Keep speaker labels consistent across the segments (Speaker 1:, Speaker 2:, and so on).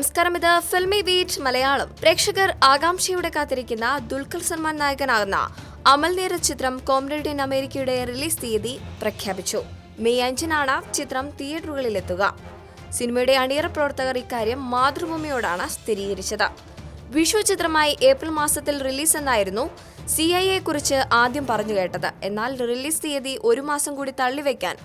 Speaker 1: നമസ്കാരം. ഇത് filmy beach Malayalam. പ്രേക്ഷകർ ആകാംക്ഷയോടെ കാത്തിരിക്കുന്ന ദുൽഖർ സൽമാൻ നായകനാകുന്ന അമൽ നേര ചിത്രം കോമ്രേഡ് ഇൻ അമേരിക്കയുടെ റിലീസ് തീയതി പ്രഖ്യാപിച്ചു. മെയ് അഞ്ചിനാണ് ചിത്രം തിയേറ്ററുകളിലെത്തുക. സിനിമയുടെ അണിയറ പ്രവർത്തകർ ഇക്കാര്യം മാതൃഭൂമിയോടാണ് സ്ഥിരീകരിച്ചത്. വിഷു ചിത്രമായി ഏപ്രിൽ മാസത്തിൽ റിലീസ് എന്നായിരുന്നു സി ഐ എ കുറിച്ച് ആദ്യം പറഞ്ഞു കേട്ടത്. എന്നാൽ റിലീസ് തീയതി ഒരു മാസം കൂടി തള്ളിവെക്കാൻ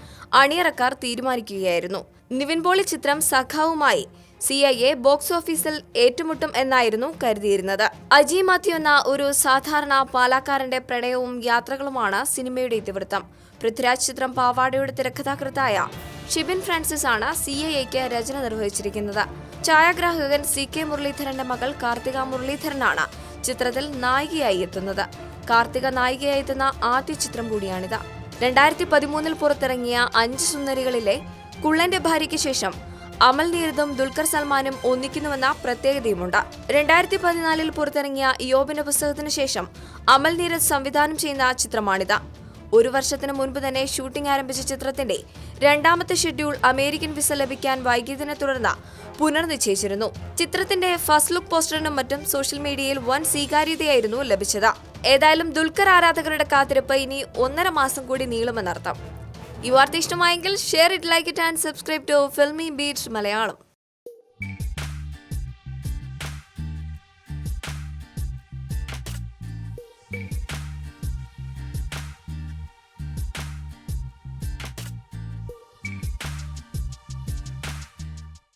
Speaker 1: അണിയറക്കാർ തീരുമാനിക്കുകയായിരുന്നു. നിവിൻ പോളി ചിത്രം സഖാവുമായി സി ഐ എ ബോക്സ് ഓഫീസിൽ ഏറ്റുമുട്ടും എന്നായിരുന്നു കരുതിയിരുന്നത്. അജി മാത്യു എന്ന ഒരു സാധാരണ പാലാക്കാരന്റെ പ്രണയവും യാത്രകളുമാണ് സിനിമയുടെ ഇതിവൃത്തം. പൃഥ്വിരാജ് ചിത്രം പാവാടയുടെ തിരക്കഥാകൃത്തായ ഷിബിൻ ഫ്രാൻസിസ് ആണ് സി എ എക്ക് രചന നിർവഹിച്ചിരിക്കുന്നത്. ഛായാഗ്രാഹകൻ സി കെ മുരളീധരന്റെ മകൾ കാർത്തിക മുരളീധരനാണ് ചിത്രത്തിൽ നായികയായി എത്തുന്നത്. കാർത്തിക നായികയായി എത്തുന്ന ആദ്യ ചിത്രം കൂടിയാണിത്. രണ്ടായിരത്തി പതിമൂന്നിൽ പുറത്തിറങ്ങിയ അഞ്ച് സുന്ദരികളിലെ കുള്ളന്റെ ഭാര്യയ്ക്ക് ശേഷം അമൽ നീരദും ദുൽഖർ സൽമാനും ഒന്നിക്കുന്നുവെന്ന പ്രത്യേകതയുമുണ്ട്. രണ്ടായിരത്തി പതിനാലിൽ പുറത്തിറങ്ങിയ യോബിന്റെ പുസ്തകത്തിന് ശേഷം അമൽ നീരദ് സംവിധാനം ചെയ്യുന്ന ചിത്രമാണിത്. ഒരു വർഷത്തിന് മുൻപ് തന്നെ ഷൂട്ടിംഗ് ആരംഭിച്ച ചിത്രത്തിന്റെ രണ്ടാമത്തെ ഷെഡ്യൂൾ അമേരിക്കൻ വിസ ലഭിക്കാൻ വൈകിയതിനെ തുടർന്ന് പുനർനിശ്ചയിച്ചിരുന്നു. ചിത്രത്തിന്റെ ഫസ്റ്റ് ലുക്ക് പോസ്റ്ററിനും മറ്റും സോഷ്യൽ മീഡിയയിൽ വൻ സ്വീകാര്യതയായിരുന്നു ലഭിച്ചത്. ഏതായാലും ദുൽഖർ ആരാധകരുടെ കാത്തിരിപ്പ് ഇനി ഒന്നര മാസം കൂടി നീളുമെന്നർത്ഥം. ഈ വാർത്ത ഇഷ്ടമായെങ്കിൽ share it like it and subscribe to Filmibeat Malayalam.